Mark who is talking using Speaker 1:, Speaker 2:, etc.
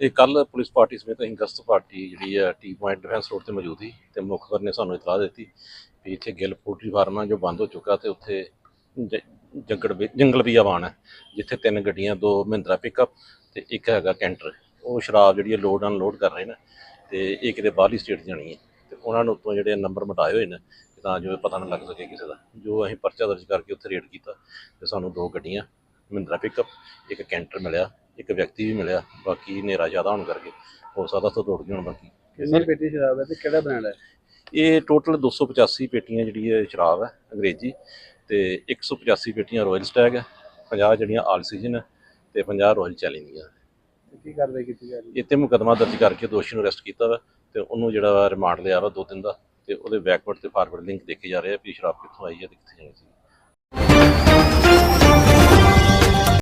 Speaker 1: ਇਹ ਕੱਲ police party ਸਮੇਤ ਅਸੀਂ ਗਸਤ ਪਾਰਟੀ ਜਿਹੜੀ ਆ ਟੀ ਪੁਆਇੰਟ ਡਿਫੈਂਸ ਰੋਡ ਤੇ ਮੌਜੂਦ ਸੀ ਤੇ ਮੁਖਬਰ ਨੇ ਸਾਨੂੰ ਇਤਲਾਹ ਦਿੱਤੀ ਵੀ ਇੱਥੇ ਗਿੱਲ ਪੋਲਟਰੀ ਫਾਰਮ ਆ ਜੋ ਬੰਦ ਹੋ ਚੁੱਕਾ ਤੇ ਉੱਥੇ ਜ- ਜੰਗਲ ਵੀ ਜੰਗਲ ਵੀ ਆਵਾਨ ਹੈ, ਜਿੱਥੇ ਤਿੰਨ ਗੱਡੀਆਂ, ਦੋ ਮਹਿੰਦਰਾ ਪਿਕਅਪ ਤੇ ਇੱਕ ਹੈਗਾ ਕੈਂਟਰ। ਉਹ ਸ਼ਰਾਬ ਜਿਹੜੀ ਹੈ ਲੋਡ ਅਨਲੋਡ ਕਰ ਰਹੇ ਨੇ ਤੇ ਇਹ ਕਿਤੇ ਬਾਹਰਲੀ ਸਟੇਟ ਜਾਣੀ ਹੈ ਤੇ ਉਹਨਾਂ ਨੂੰ ਉੱਤੋਂ ਜਿਹੜੇ ਨੰਬਰ ਮਟਾਏ ਹੋਏ ਨੇ ਕਿ ਤਾਂ ਜੋ ਪਤਾ ਨਾ ਲੱਗ ਸਕੇ ਕਿਸੇ ਦਾ। ਜੋ ਅਸੀਂ ਪਰਚਾ ਦਰਜ ਕਰਕੇ ਉੱਥੇ ਰੇਡ ਕੀਤਾ ਤੇ ਸਾਨੂੰ ਦੋ ਗੱਡੀਆਂ, ਮਹਿੰਦਰਾ ਪਿਕਅਪ ਇੱਕ ਕੈਂਟਰ ਮਿਲਿਆ ਇੱਕ ਵਿਅਕਤੀ ਵੀ ਮਿਲਿਆ ਬਾਕੀ ਹਨੇਰਾ ਜ਼ਿਆਦਾ ਹੋਣ ਕਰਕੇ ਹੋ ਸਕਦਾ ਤੋਂ ਗਏ ਹੋਣ ਬਾਕੀ
Speaker 2: ਕਿੰਨੀ ਪੇਟੀ ਸ਼ਰਾਬ ਹੈ ਤੇ ਕਿਹੜਾ ਬ੍ਰਾਂਡ ਹੈ?
Speaker 1: ਇਹ ਟੋਟਲ 285 ਪੇਟੀਆਂ ਜਿਹੜੀ ਹੈ ਸ਼ਰਾਬ ਹੈ ਅੰਗਰੇਜ਼ੀ ਤੇ 185 ਪੇਟੀਆਂ ਰਾਇਲ ਸਟੈਗ ਹੈ 50 ਜਿਹੜੀਆਂ ਆਲ ਸੀਜ਼ਨ ਹੈ ਤੇ 50 ਰਾਇਲ ਚੈਲਿੰਗ ਹੈ
Speaker 2: ਤੇ ਕੀ ਕਾਰਵਾਈ ਕੀਤੀ ਜਾ ਰਹੀ
Speaker 1: ਤੇ ਮੁਕਦਮਾ ਦਰਜ ਕਰਕੇ ਦੋਸ਼ੀ ਨੂੰ ਅਰੈਸਟ ਕੀਤਾ ਵਾ ਤੇ ਉਹਨੂੰ ਜਿਹੜਾ ਰਿਮਾਂਡ ਲਿਆ ਵਾ ਦੋ ਦਿਨ ਦਾ ਤੇ ਉਹਦੇ ਬੈਕਵਰਡ ਤੇ ਫਾਰਵਰਡ ਲਿੰਕ ਦੇਖੇ ਜਾ ਰਹੇ ਆ ਵੀ ਸ਼ਰਾਬ ਕਿੱਥੋਂ ਆਈ ਹੈ ਤੇ ਕਿੱਥੇ ਜਾਣੀ ਸੀ।